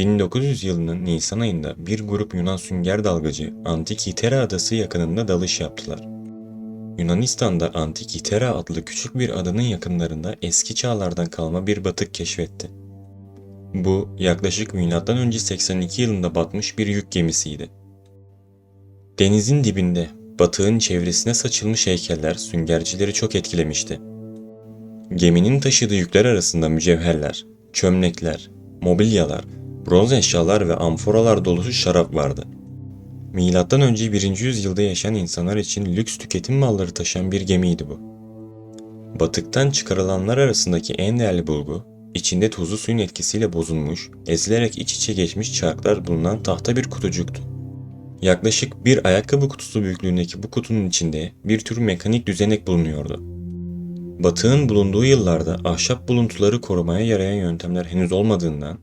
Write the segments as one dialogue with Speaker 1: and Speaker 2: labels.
Speaker 1: 1900 yılının Nisan ayında bir grup Yunan sünger dalgıcı Antikythera adası yakınında dalış yaptılar. Yunanistan'da Antikythera adlı küçük bir adanın yakınlarında eski çağlardan kalma bir batık keşfetti. Bu yaklaşık M.Ö. 82 yılında batmış bir yük gemisiydi. Denizin dibinde batığın çevresine saçılmış heykeller süngercileri çok etkilemişti. Geminin taşıdığı yükler arasında mücevherler, çömlekler, mobilyalar, bronz eşyalar ve amforalar dolusu şarap vardı. Milattan önce 1. yüzyılda yaşayan insanlar için lüks tüketim malları taşıyan bir gemiydi bu. Batıktan çıkarılanlar arasındaki en değerli bulgu, içinde tuzlu suyun etkisiyle bozulmuş, ezilerek iç içe geçmiş çarklar bulunan tahta bir kutucuktu. Yaklaşık bir ayakkabı kutusu büyüklüğündeki bu kutunun içinde bir tür mekanik düzenek bulunuyordu. Batığın bulunduğu yıllarda ahşap buluntuları korumaya yarayan yöntemler henüz olmadığından,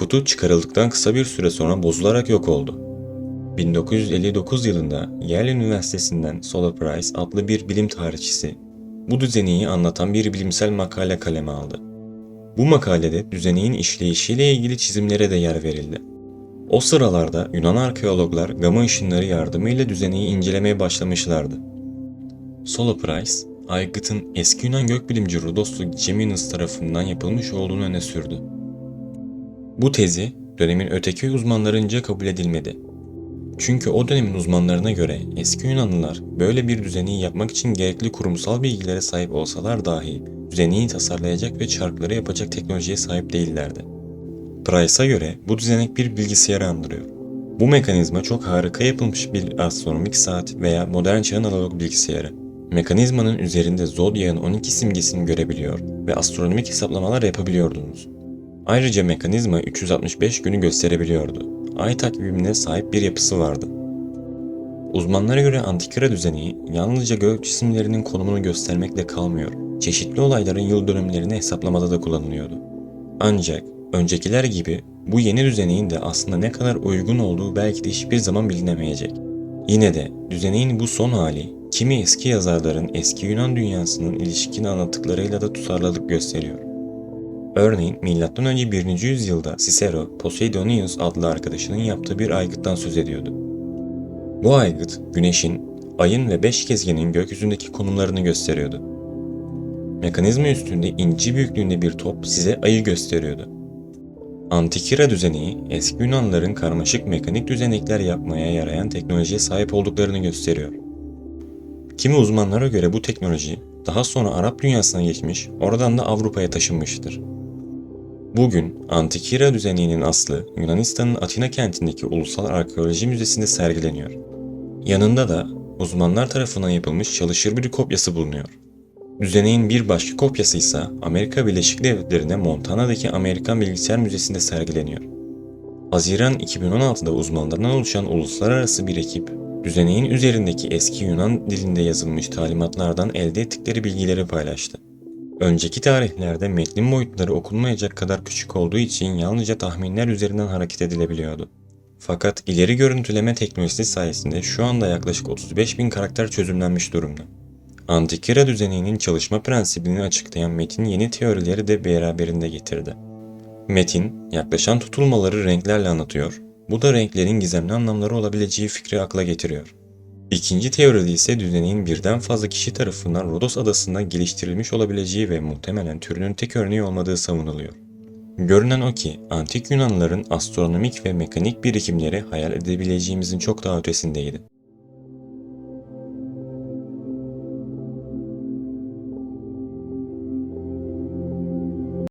Speaker 1: kutu çıkarıldıktan kısa bir süre sonra bozularak yok oldu. 1959 yılında Yale Üniversitesi'nden Solar Price adlı bir bilim tarihçisi, bu düzeneyi anlatan bir bilimsel makale kaleme aldı. Bu makalede düzeneğin işleyişiyle ilgili çizimlere de yer verildi. O sıralarda Yunan arkeologlar gama ışınları yardımıyla düzeneyi incelemeye başlamışlardı. Soloprice, aygıtın eski Yunan gökbilimci Rodos'u Geminus tarafından yapılmış olduğunu öne sürdü. Bu tezi dönemin öteki uzmanlarınca kabul edilmedi. Çünkü o dönemin uzmanlarına göre eski Yunanlılar böyle bir düzeneyi yapmak için gerekli kurumsal bilgilere sahip olsalar dahi düzeneyi tasarlayacak ve çarkları yapacak teknolojiye sahip değillerdi. Price'a göre bu düzenek bir bilgisayarı andırıyor. Bu mekanizma çok harika yapılmış bir astronomik saat veya modern çağın analog bilgisayarı. Mekanizmanın üzerinde Zodyak'ın 12 simgesini görebiliyor ve astronomik hesaplamalar yapabiliyordunuz. Ayrıca mekanizma 365 günü gösterebiliyordu. Ay takvimine sahip bir yapısı vardı. Uzmanlara göre Antikara düzeni yalnızca gök cisimlerinin konumunu göstermekle kalmıyor, çeşitli olayların yıl dönümlerini hesaplamada da kullanılıyordu. Ancak öncekiler gibi bu yeni düzeneğin de aslında ne kadar uygun olduğu belki de hiçbir zaman bilinemeyecek. Yine de düzeneğin bu son hali kimi eski yazarların eski Yunan dünyasının ilişkin anlattıklarıyla da tutarlılık gösteriyor. Örneğin M.Ö. 1. yüzyılda Cicero, Poseidonius adlı arkadaşının yaptığı bir aygıttan söz ediyordu. Bu aygıt, güneşin, ayın ve beş gezgenin gökyüzündeki konumlarını gösteriyordu. Mekanizma üstünde inci büyüklüğünde bir top size ayı gösteriyordu. Antikira düzeneği, eski Yunanlıların karmaşık mekanik düzenekler yapmaya yarayan teknolojiye sahip olduklarını gösteriyor. Kimi uzmanlara göre bu teknoloji daha sonra Arap dünyasına geçmiş, oradan da Avrupa'ya taşınmıştır. Bugün Antikira düzeneğinin aslı Yunanistan'ın Atina kentindeki Ulusal Arkeoloji Müzesi'nde sergileniyor. Yanında da uzmanlar tarafından yapılmış çalışır bir kopyası bulunuyor. Düzeneğin bir başka kopyası ise Amerika Birleşik Devletleri'nde Montana'daki Amerikan Bilgisayar Müzesi'nde sergileniyor. Haziran 2016'da uzmanlardan oluşan uluslararası bir ekip, düzeneğin üzerindeki eski Yunan dilinde yazılmış talimatlardan elde ettikleri bilgileri paylaştı. Önceki tarihlerde metnin boyutları okunmayacak kadar küçük olduğu için yalnızca tahminler üzerinden hareket edilebiliyordu. Fakat ileri görüntüleme teknolojisi sayesinde şu anda yaklaşık 35 bin karakter çözümlenmiş durumda. Antikira düzeninin çalışma prensibini açıklayan metin yeni teorileri de beraberinde getirdi. Metin, yaklaşan tutulmaları renklerle anlatıyor, bu da renklerin gizemli anlamları olabileceği fikri akla getiriyor. İkinci teoride ise düzeneğin birden fazla kişi tarafından Rodos adasında geliştirilmiş olabileceği ve muhtemelen türünün tek örneği olmadığı savunuluyor. Görünen o ki antik Yunanlıların astronomik ve mekanik birikimleri hayal edebileceğimizin çok daha ötesindeydi.